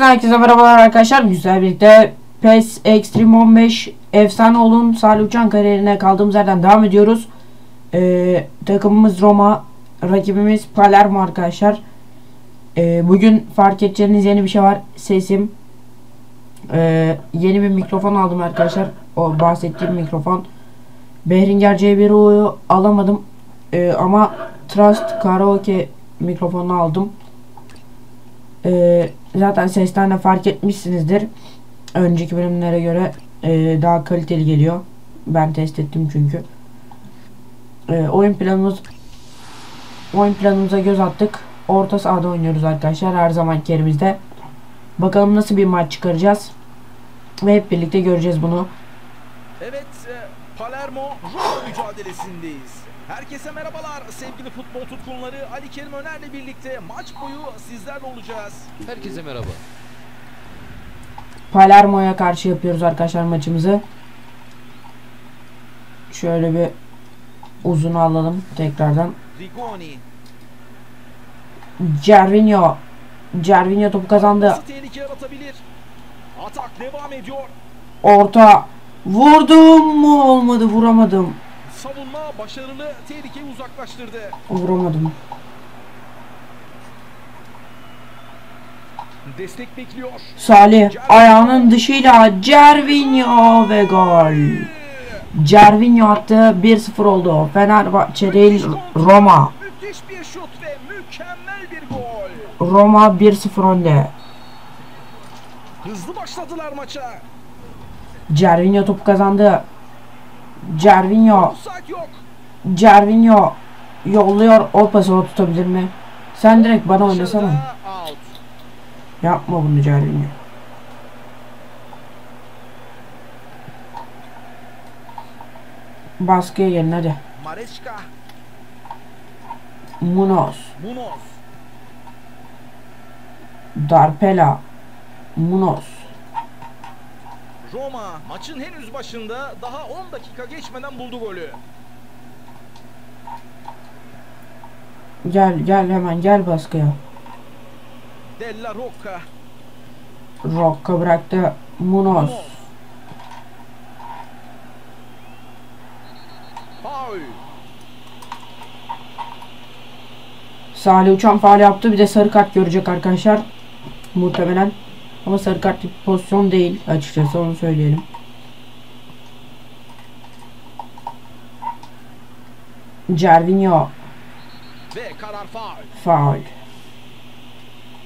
GCT'sinden herkese merhabalar arkadaşlar. Güzel birlikte PES Extreme 15 efsane olun Salih Uçan kariyerine kaldığımız yerden devam ediyoruz. Ee, takımımız Roma, rakibimiz Palermo arkadaşlar. Ee, bugün fark edeceğiniz yeni bir şey var. Sesim. Ee, yeni bir mikrofon aldım arkadaşlar. O bahsettiğim mikrofon. Behringer C1O'yu alamadım. Ee, ama Trust Karaoke mikrofonunu aldım. Ee, zaten sesten de fark etmişsinizdir. Önceki bölümlere göre e, daha kaliteli geliyor. Ben test ettim çünkü. Ee, oyun planımız oyun planımıza göz attık. Orta sahada oynuyoruz arkadaşlar her zamanki yerimizde. Bakalım nasıl bir maç çıkaracağız. Ve hep birlikte göreceğiz bunu. Evet, e, Palermo Roma mücadelesindeyiz. Herkese merhabalar sevgili futbol tutkunları. Ali Kerim Öner'le birlikte maç boyu sizlerle olacağız. Herkese merhaba. Palermo'ya karşı yapıyoruz arkadaşlar maçımızı. Şöyle bir uzun alalım tekrardan. Rigoni. Cervinho. Cervinho topu kazandı. Nasıl tehlike yaratabilir? Atak devam ediyor. Orta. Vurdum mu? Olmadı. Vuramadım. Savunma başarılı tehlikeyi uzaklaştırdı. Vuramadım. Destek bekliyor. Salih ayağının dışıyla Cervinho ve gol. Cervinho attı. 1-0 oldu. Fenerbahçe değil Roma. Müthiş bir şut ve mükemmel bir gol. Roma 1-0 önde. Hızlı başladılar maça. Cervinho topu kazandı. Cervinho. Cervinho yolluyor. O pası o tutabilir mi? Sen direkt bana oynasana. Yapma bunu Cervinho. Baskıya gelin hadi. Munoz. Darpela. Munoz. Roma maçın henüz başında daha 10 dakika geçmeden buldu golü. Gel gel hemen gel baskıya. Della Rocca. Rocca bıraktı. Munoz. Faul. Salih Uçan faal yaptı. Bir de sarı kart görecek arkadaşlar. Muhtemelen. Ama sarı kart bir pozisyon değil açıkçası onu söyleyelim. Cervinho Ve karar faul. faul.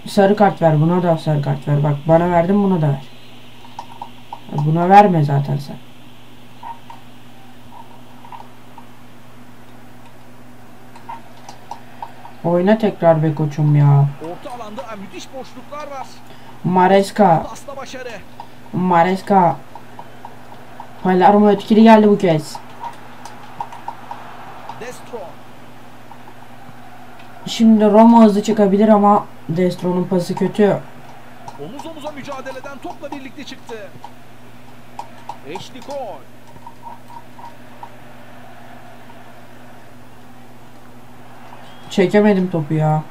Sarı kart ver buna da sarı kart ver. Bak bana verdin buna da ver. Buna verme zaten sen. Oyna tekrar be koçum ya. Orta alanda müthiş boşluklar var. Maresca. Maresca. Palermo etkili geldi bu kez. Destro. Şimdi Roma hızlı çıkabilir ama Destro'nun pası kötü. Omuz omuza mücadeleden topla birlikte çıktı. Ashley Çekemedim topu ya.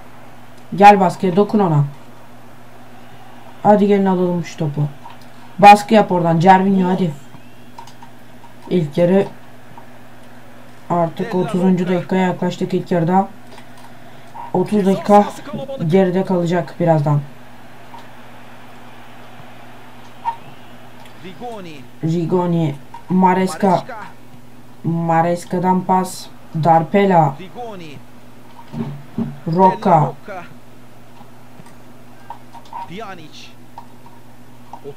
Gel baskıya dokun ona. Hadi gelin alalım şu topu. Baskı yap oradan Cervinho hadi. İlk yarı artık 30. dakikaya yaklaştık ilk yarıda. 30 dakika geride kalacak birazdan. Rigoni. Maresca. Maresca'dan pas, Darpela, Rocca. Pjanic.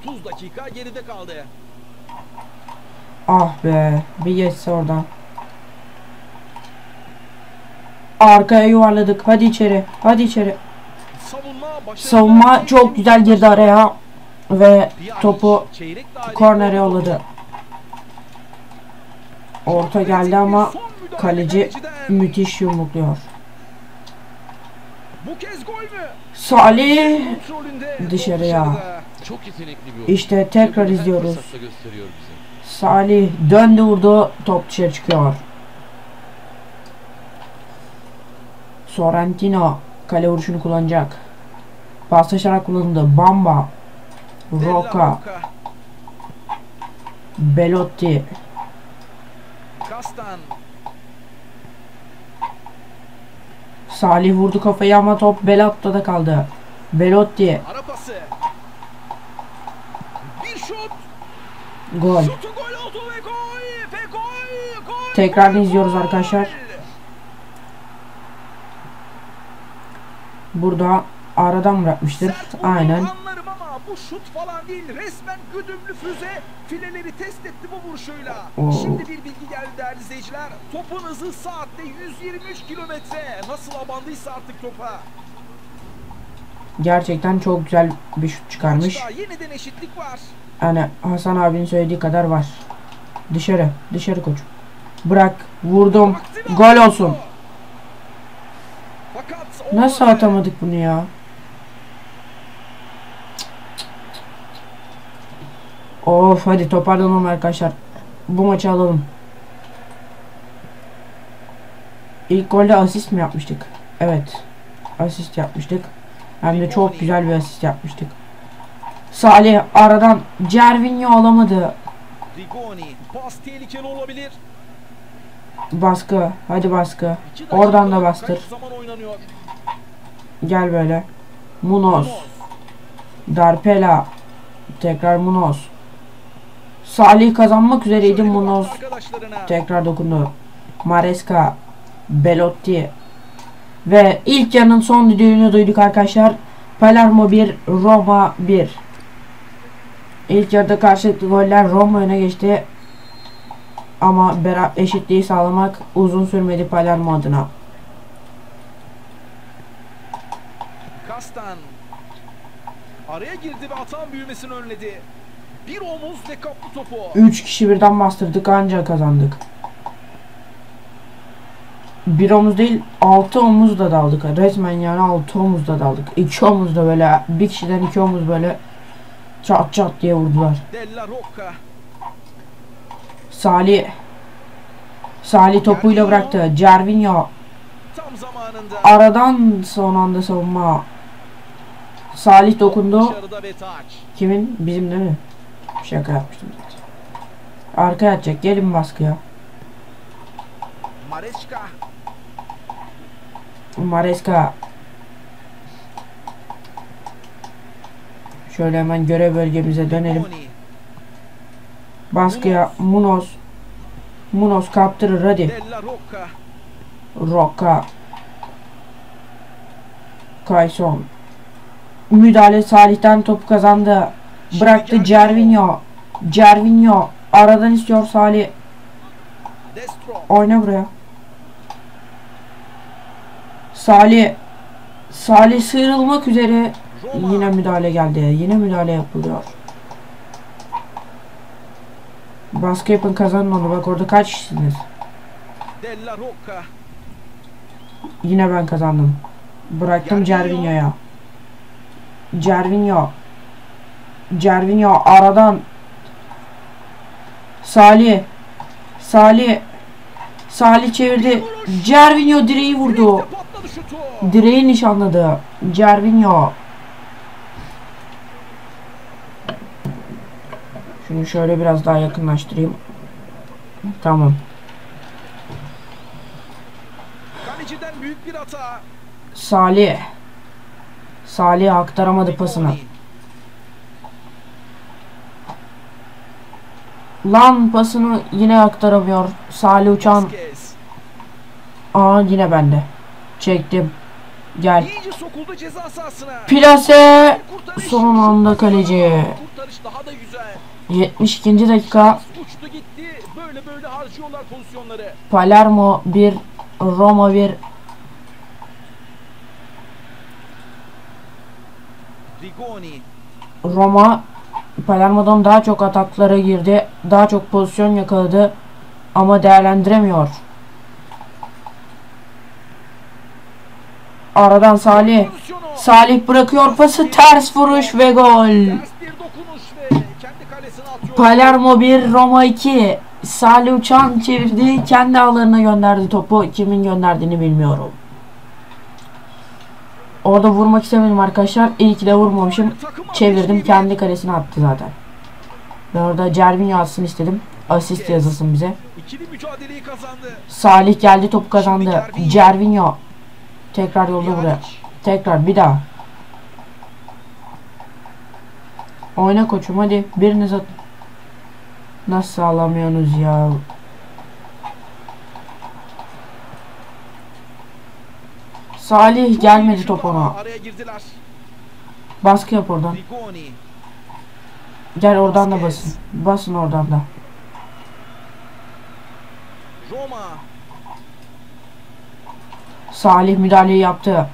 30 dakika geride kaldı. Ah be, bir geçse oradan. Arkaya yuvarladık. Hadi içeri. Hadi içeri. Savunma. Savunma çok güzel girdi araya ve topu kornere yolladı. Orta geldi ama kaleci müthiş yumrukluyor. Bu kez gol mü? Salih Dışarıya. Çok yetenekli bir oyuncu. işte tekrar izliyoruz. Salih döndü vurdu. Top dışarı çıkıyor. Sorrentino kale vuruşunu kullanacak. Paslaşarak kullanıldı. Bamba. Roca. Belotti. Kastan. Salih vurdu kafayı ama top Belotto'da kaldı. Belotti. Gol. Şutu gol oldu ve gol. Ve gol. Gol. Tekrarını gol, izliyoruz arkadaşlar. Burada aradan bırakmıştır. Aynen. Bu şut falan değil. Resmen güdümlü füze fileleri test etti bu vuruşuyla. Şimdi bir bilgi geldi değerli izleyiciler. Topun hızı saatte 123 kilometre. Nasıl abandıysa artık topa. Gerçekten çok güzel bir şut çıkarmış. Maçta yeniden eşitlik var. Yani Hasan abinin söylediği kadar var. Dışarı. Dışarı koç. Bırak. Vurdum. Gol olsun. Nasıl atamadık bunu ya? Of hadi toparlanalım arkadaşlar. Bu maçı alalım. İlk golde asist mi yapmıştık? Evet. Asist yapmıştık. Hem de çok güzel bir asist yapmıştık. Salih aradan Cervinho alamadı. Rigoni. Pas tehlikeli olabilir. Baskı. Hadi baskı. Oradan da bastır. Gel böyle. Munoz. Darpela. Tekrar Munoz. Salih kazanmak üzereydi Munoz. Tekrar dokundu. Maresca. Belotti. Ve ilk yarının son düdüğünü duyduk arkadaşlar. Palermo 1, Roma 1. İlk yarıda karşılıklı goller Roma öne geçti. Ama eşitliği sağlamak uzun sürmedi Palermo adına. Kastan. Araya girdi ve atan büyümesini önledi. Bir omuz ve kaptı topu. 3 kişi birden bastırdık ancak kazandık. Bir omuz değil 6 omuz da daldık. Resmen yani 6 omuz da daldık. 2 omuz da böyle bir kişiden 2 omuz böyle çat çat diye vurdular. Salih Salih topuyla bıraktı. Cervinho aradan son anda savunma. Salih dokundu. Kimin? Bizim değil mi? Şaka yapmıştım zaten. Arkaya atacak. Gelin baskıya. Maresca. Maresca. Şöyle hemen görev bölgemize dönelim. Baskıya Munoz. Munoz kaptırır hadi. Roka. Kayson. Müdahale Salih'ten topu kazandı. Bıraktı Cervinho. Cervinho. Aradan istiyor Salih. Oyna buraya. Salih. Salih sıyrılmak üzere. Yine müdahale geldi. Yine müdahale yapılıyor. Baskı yapın kazanın onu. Bak orada kaç kişisiniz? Yine ben kazandım. Bıraktım Cervinho. Cervinho'ya. Cervinho. Cervinho aradan. Salih. Salih. Salih çevirdi. Cervinho direği vurdu. Direği nişanladı. Cervinho. Şunu şöyle biraz daha yakınlaştırayım. Tamam. Kaleciden büyük bir hata. Salih. Salih aktaramadı pasını. Lan pasını yine aktaramıyor. Salih Uçan. Aa yine bende. Çektim. Gel. Plase. Son anda kaleci. Kurtarış daha da güzel. 72. dakika. Palermo 1. Roma 1. Rigoni. Roma Palermo'dan daha çok ataklara girdi. Daha çok pozisyon yakaladı. Ama değerlendiremiyor. Aradan Salih. Salih bırakıyor pası ters vuruş ve gol. Palermo 1 Roma 2. Salih Uçan çevirdi. Kendi ağlarına gönderdi topu. Kimin gönderdiğini bilmiyorum. Orada vurmak istemedim arkadaşlar. İyi ki de vurmamışım. Çevirdim kendi kalesine attı zaten. Ben orada Cervinho atsın istedim. Asist yazılsın bize. Salih geldi topu kazandı. Cervinho. Tekrar yolla buraya. Tekrar bir daha. Oyna koçum hadi. Biriniz at. Nasıl alamıyorsunuz ya? Salih gelmedi top ona. Baskı yap oradan. Gel oradan da basın. Basın oradan da. Salih müdahaleyi yaptı.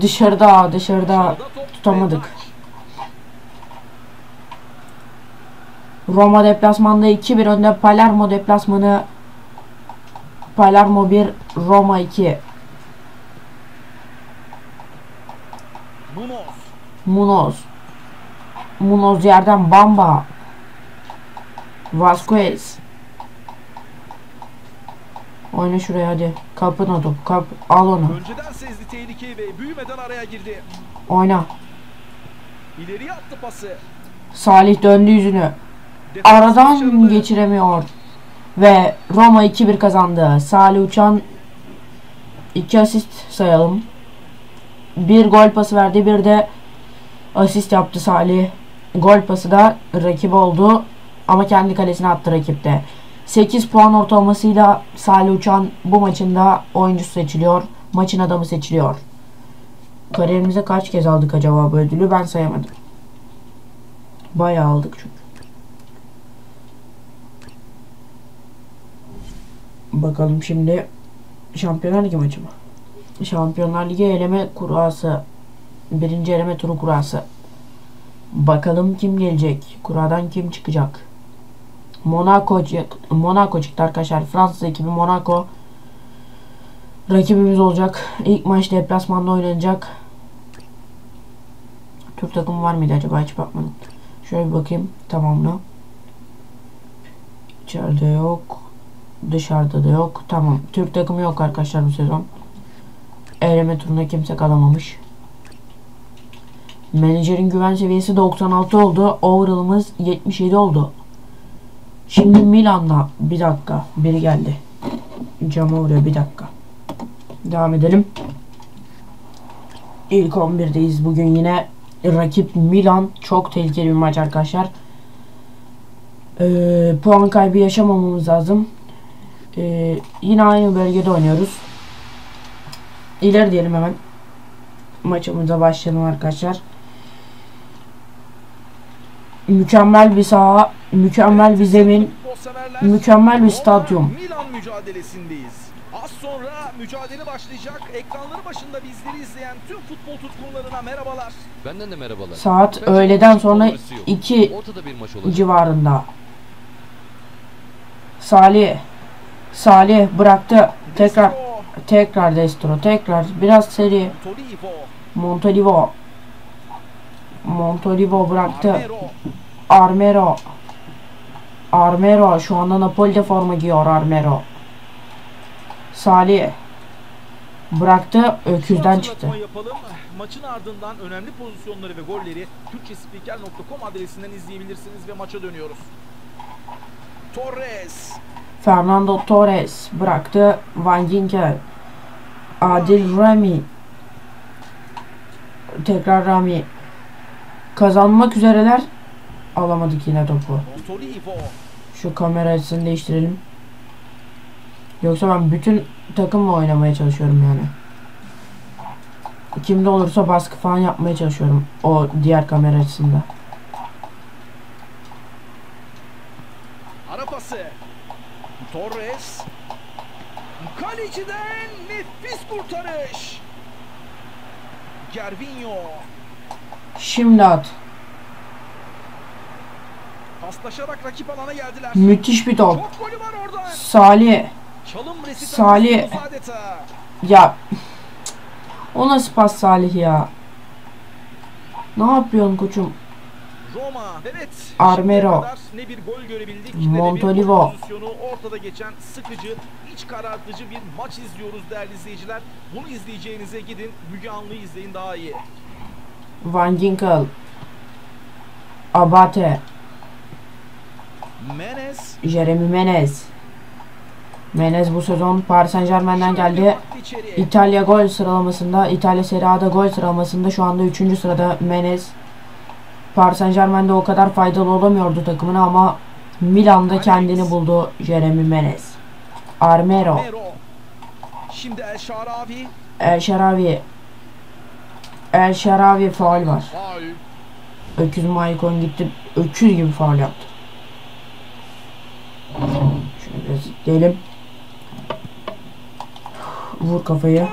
Dışarıda dışarıda tutamadık. Roma deplasmanda 2-1 önde Palermo deplasmanı Palermo 1 Roma 2 Munoz. Munoz. Munoz yerden Bamba. Vasquez. Oyna şuraya hadi. Kapın topu kap al onu. Önceden sezdi tehlikeyi ve büyümeden araya girdi. oyna. İleriye attı pası. Salih döndü yüzünü. Defans aradan geçiremiyor ve Roma 2-1 kazandı. Salih Uçan 2 asist sayalım. Bir gol pası verdi bir de asist yaptı Salih. Gol pası da rakip oldu ama kendi kalesine attı rakipte. 8 puan ortalamasıyla Salih Uçan bu maçın da oyuncusu seçiliyor maçın adamı seçiliyor. Kariyerimize kaç kez aldık acaba bu ödülü? Ben sayamadım. Bayağı aldık çünkü Bakalım şimdi Şampiyonlar Ligi maçı mı? Şampiyonlar Ligi eleme kurası. Birinci eleme turu kurası. Bakalım kim gelecek? Kuradan kim çıkacak? Monaco, Monaco çıktı arkadaşlar. Fransız ekibi Monaco. Rakibimiz olacak. İlk maç deplasmanda oynanacak. Türk takımı var mıydı acaba? Hiç bakmadım. Şöyle bir bakayım. Tamamla. İçeride yok. Dışarıda da yok. Tamam. Türk takımı yok arkadaşlar bu sezon. Eleme turuna kimse kalamamış. Menajerin güven seviyesi 96 oldu. Overall'ımız 77 oldu. Şimdi Milan'da bir dakika. Biri geldi. Cama vuruyor bir dakika. Devam edelim. İlk 11'deyiz bugün yine. Rakip Milan. Çok tehlikeli bir maç arkadaşlar. Ee, puan kaybı yaşamamamız lazım. Ee, yine aynı bölgede oynuyoruz. İleri diyelim hemen. Maçımıza başlayalım arkadaşlar. Mükemmel bir saha, mükemmel bir zemin, mükemmel bir stadyum. Milan mücadelesindeyiz. Az sonra mücadele başlayacak. Ekranları başında bizleri izleyen tüm futbol tutkunlarına merhabalar. Benden de merhabalar. Saat Bence öğleden sonra favorisi yok. 2 Ortada bir maç olacak. civarında. Salih, Salih bıraktı. Tekrar, tekrar Destro, tekrar biraz seri. Tolivo, Montolivo. Montolivo bıraktı. Armero, Armero. Şu anda Napoli'de forma giyiyor Armero. Salih. Bıraktı öküzden çıktı. Yapalım. Maçın ardından önemli pozisyonları ve golleri türkçespiker.com adresinden izleyebilirsiniz ve maça dönüyoruz. Torres, Fernando Torres bıraktı. Van Ginkel. Adil Rami. Tekrar Rami. Kazanmak üzereler. Alamadık yine topu. Şu kamera açısını değiştirelim. Yoksa ben bütün takımla oynamaya çalışıyorum yani. Kimde olursa baskı falan yapmaya çalışıyorum. O diğer kamera açısında. ara pası. Torres, kaleciden nefis kurtarış. Gervinho, Şimdi at. paslaşarak rakip alana geldiler. Müthiş bir top. Salih. Salih. Ya. O nasıl pas Salih ya? Ne yapıyorsun koçum? Roma. Evet. Armero. Ne bir gol görebildik. ne de bir Montolivo. Ortada geçen sıkıcı, iç karartıcı bir maç izliyoruz değerli izleyiciler. Bunu izleyeceğinize gidin. Müge Anlı'yı izleyin daha iyi. Van Ginkel. Abate. Menez. Jeremy Menez. Menez bu sezon Paris Saint Germain'den geldi. İtalya gol sıralamasında, İtalya Serie A'da gol sıralamasında şu anda 3. sırada Menez. Paris Saint Germain'de o kadar faydalı olamıyordu takımına ama Milan'da kendini buldu Jeremy Menez. Armero, Mero. Şimdi El Şaravi. El Şaravi. El Şaravi faul var. Faul. Öküz Maicon gitti. Öküz gibi faul yaptı. Şöyle biraz. Vur kafayı.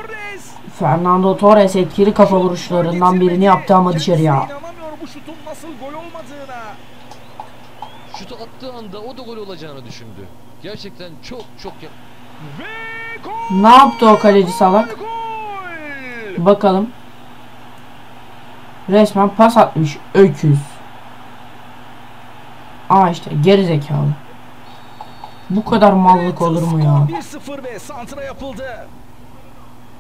Fernando Torres etkili kafa vuruşlarından birini yaptı ama dışarıya. Kendisine inanamıyor bu şutun nasıl gol olmadığına. Şutu attığı anda o da gol olacağını düşündü. Gerçekten çok çok. Ne yaptı o kaleci salak? Bakalım. Resmen pas atmış öküz. Aa işte geri zekalı. Bu kadar mallık olur mu ya? 1-0 ve santra yapıldı.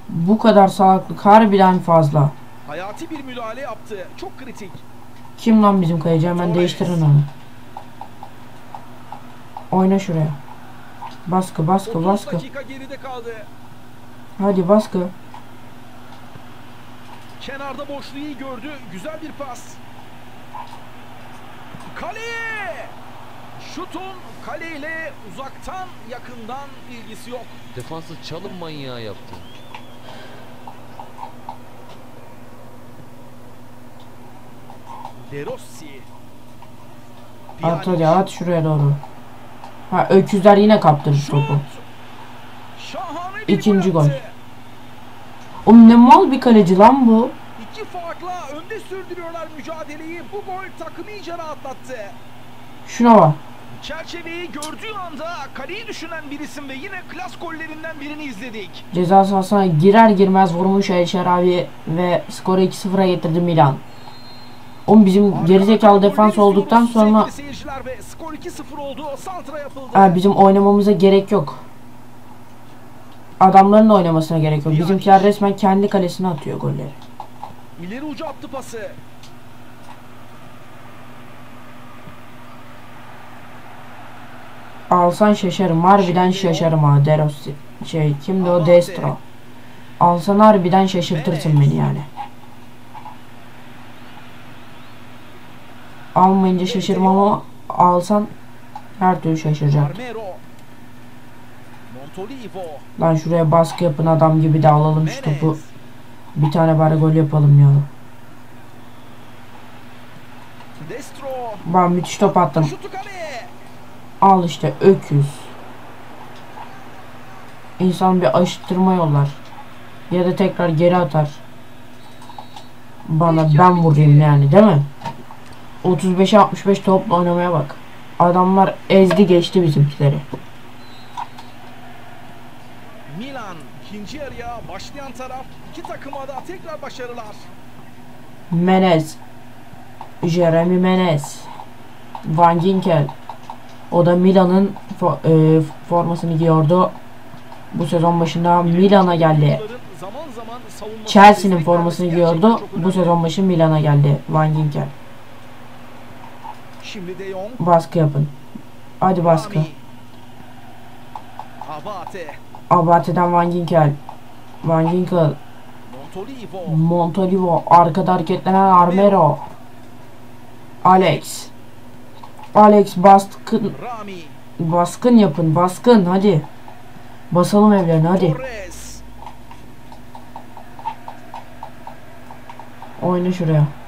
Bu kadar salaklık harbiden fazla. Hayati bir müdahale yaptı. Çok kritik. Kim lan bizim kaleci? Hemen değiştirin onu. Oyna şuraya. Baskı 30 baskı baskı. dakika geride kaldı. Hadi baskı. Kenarda boşluğu iyi gördü. Güzel bir pas. Kaleye! Şutun kaleyle uzaktan yakından ilgisi yok. defansı çalım manyağı yaptı. De Rossi. At hadi at şuraya doğru. Ha öküzler yine kaptırdı Şut. topu. İkinci gol. Oğlum ne mal bir kaleci lan bu. İki farkla önde sürdürüyorlar mücadeleyi. Bu gol takımı iyice rahatlattı. Şuna bak. Çerçeveyi gördüğü anda kaleyi düşünen bir isim ve yine klas gollerinden birini izledik. Ceza sahasına girer girmez vurmuş El Şerabi ve skoru 2-0'a getirdi Milan. Oğlum bizim gerizekalı defans olduktan sonra sevgili seyirciler ve skor 2-0 oldu. Santra yapıldı. ha, bizim oynamamıza gerek yok. Adamların da oynamasına gerek yok. Bizimkiler resmen kendi kalesine atıyor golleri. İleri ucu attı pası. Alsan şaşarım. Harbiden şaşarım ha De Rossi. Şey kimdi o. Destro. Alsan harbiden şaşırtırsın beni yani. Almayınca şaşırmam ama alsan her türlü şaşıracak. Lan şuraya baskı yapın adam gibi de alalım şu topu. Bir tane bari gol yapalım ya. Ben müthiş top attım. Al işte öküz. İnsan bir aşıttırma yollar. Ya da tekrar geri atar. Bana ben vurayım yani değil mi? 35'e 65 topla oynamaya bak. Adamlar ezdi geçti bizimkileri. Milan ikinci yarıya başlayan taraf. İki takıma da tekrar başarılar. Menez. Jeremy Menez. Van Ginkel. O da Milan'ın fo- e, formasını giyiyordu. Bu sezon başında Milan'a geldi. Chelsea'nin formasını giyiyordu. Bu sezon başı Milan'a geldi Van Ginkel. Şimdi De Jong. Baskı yapın. Hadi baskı. Abate. Abate'den Van Ginkel. Van Ginkel. Montolivo. Montolivo. Arkada hareketlenen Armero. Alex. Alex baskın, Rami. baskın yapın. Baskın hadi. Basalım evlerine hadi. Torres. Oyna şuraya.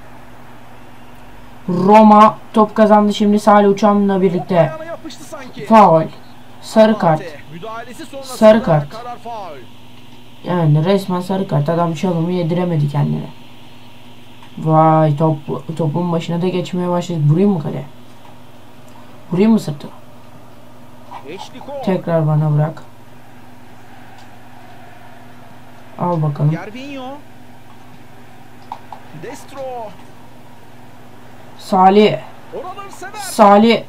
Roma top kazandı şimdi Salih Uçan'la birlikte. Faul. Sarı kart. Sarı kart. Yani resmen sarı kart. Adam çalımı yediremedi kendine. Vay top topun başına da geçmeye başladı. Vurayım mı kale? Vurayım mı sırtı? Tekrar bana bırak. Al bakalım. Destro. Salih. Salih.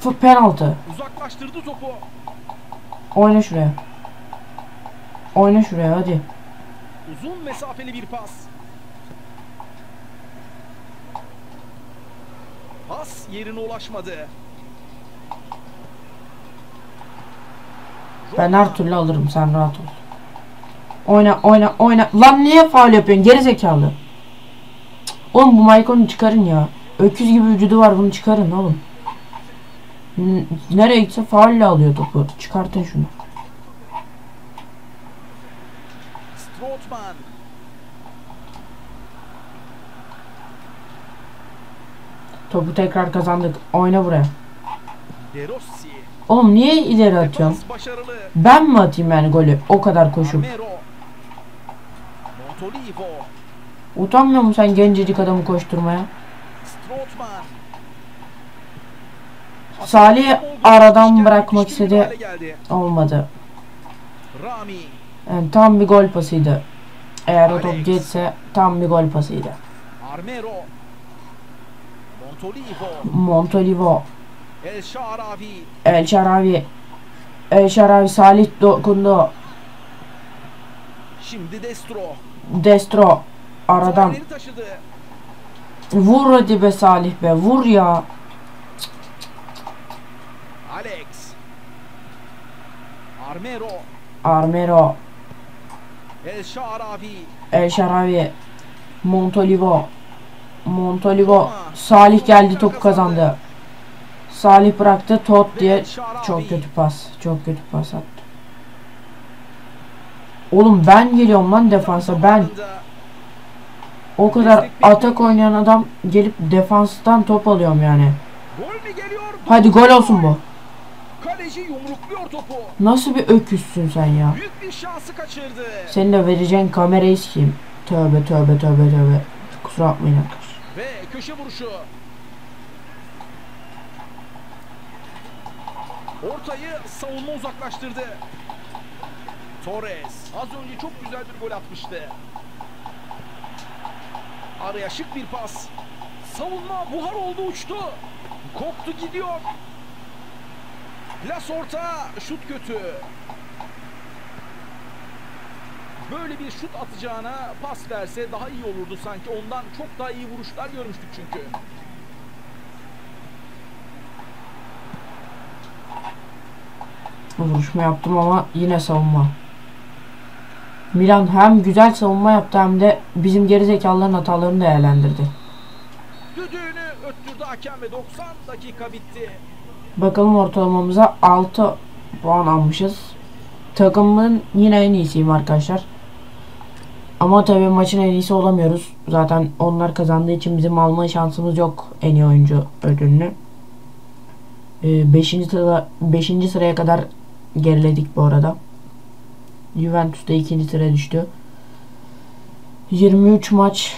F- penaltı. Uzaklaştırdı topu. Oyna şuraya. Oyna şuraya hadi. Uzun mesafeli bir pas. Pas yerine ulaşmadı. Ben her türlü alırım sen rahat ol. Oyna oyna oyna. Lan niye faul yapıyorsun geri zekalı. Oğlum bu Maicon'u çıkarın ya. Öküz gibi vücudu var bunu çıkarın oğlum. Nereye gitse faulle alıyor topu. Çıkartın şunu. Strootman. Topu tekrar kazandık. Oyna buraya. Oğlum niye ileri atıyorum? Ben mi atayım yani golü? O kadar koşup. Utanmıyor musun sen gencecik adamı koşturmaya? Salih aradan bırakmak istedi. Olmadı. Yani tam bir gol pasıydı. Eğer o top geçse tam bir gol pasıydı. Montolivo. Montolivo, El Şaravi. El Şaravi, El Şaravi Salih dokundu. Şimdi Destro. Destro aradan. Vur hadi be Salih be vur ya. Alex. Armero. Armero, El Şaravi. El Şaravi, Montolivo, Montolivo. Salih geldi topu kazandı. Salih bıraktı Ve diye çok kötü pas. Çok kötü pas attı. Oğlum ben geliyorum lan defansa ben. O kadar atak oynayan adam gelip defanstan top alıyorum yani. Hadi gol olsun bu. Kaleci yumrukluyor topu. Nasıl bir öküzsün sen ya? Büyük bir şansı kaçırdı. Senin de vereceğin kamerayı sikeyim. Tövbe tövbe tövbe tövbe. Kusura bakmayın arkadaşlar. Ve köşe vuruşu. Ortayı savunma uzaklaştırdı. Torres az önce çok güzel bir gol atmıştı. Araya şık bir pas. Savunma buhar oldu uçtu. Koptu gidiyor. Plas orta şut kötü. Böyle bir şut atacağına pas verse daha iyi olurdu sanki. Ondan çok daha iyi vuruşlar görmüştük çünkü. Vuruşma yaptım ama yine savunma. Milan hem güzel savunma yaptı hem de bizim gerizekalıların hatalarını değerlendirdi. Düdüğünü öttürdü hakem ve 90 dakika bitti. Bakalım ortalamamıza 6 puan almışız. Takımın yine en iyisiyim arkadaşlar. Ama tabii maçın en iyisi olamıyoruz. Zaten onlar kazandığı için bizim alma şansımız yok en iyi oyuncu ödülünü. 5. sıra 5. sıraya kadar geriledik bu arada. Juventus da 2. sıraya düştü. 23 maç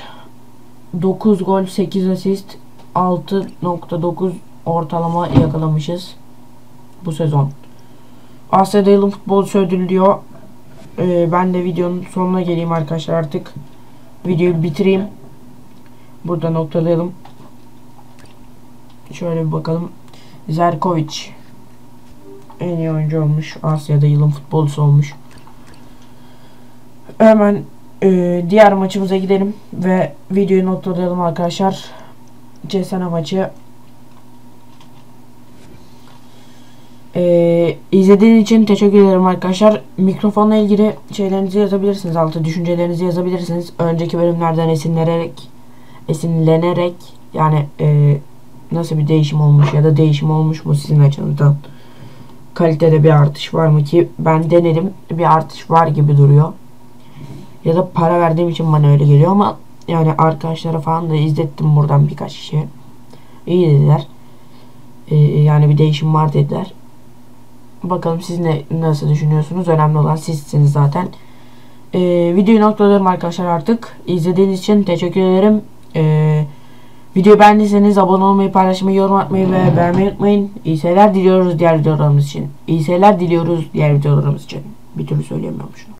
9 gol 8 asist 6.9 ortalama yakalamışız bu sezon. Asya'da yılın futbolcusu ödülü diyor. Ee, ben de videonun sonuna geleyim arkadaşlar artık. Videoyu bitireyim. Burada noktalayalım. Şöyle bir bakalım. Zerkovic en iyi oyuncu olmuş. Asya'da yılın futbolcusu olmuş. Hemen e, diğer maçımıza gidelim ve videoyu noktalayalım arkadaşlar. Cesena maçı. Ee, izlediğiniz için teşekkür ederim arkadaşlar. Mikrofonla ilgili şeylerinizi yazabilirsiniz altı düşüncelerinizi yazabilirsiniz. Önceki bölümlerden esinlenerek esinlenerek yani e, nasıl bir değişim olmuş ya da değişim olmuş mu sizin açınızdan? Kalitede bir artış var mı ki ben denedim bir artış var gibi duruyor. Ya da para verdiğim için bana öyle geliyor ama yani arkadaşlara falan da izlettim buradan birkaç kişiye. İyi dediler. Ee, yani bir değişim var dediler. Bakalım siz ne nasıl düşünüyorsunuz? Önemli olan sizsiniz zaten. Ee, videoyu noktalıyorum arkadaşlar artık. İzlediğiniz için teşekkür ederim. Ee, videoyu beğendiyseniz abone olmayı, paylaşmayı, yorum atmayı ve beğenmeyi unutmayın. İyi seyirler diliyoruz diğer videolarımız için. İyi seyirler diliyoruz diğer videolarımız için. Bir türlü söyleyemiyorum şunu.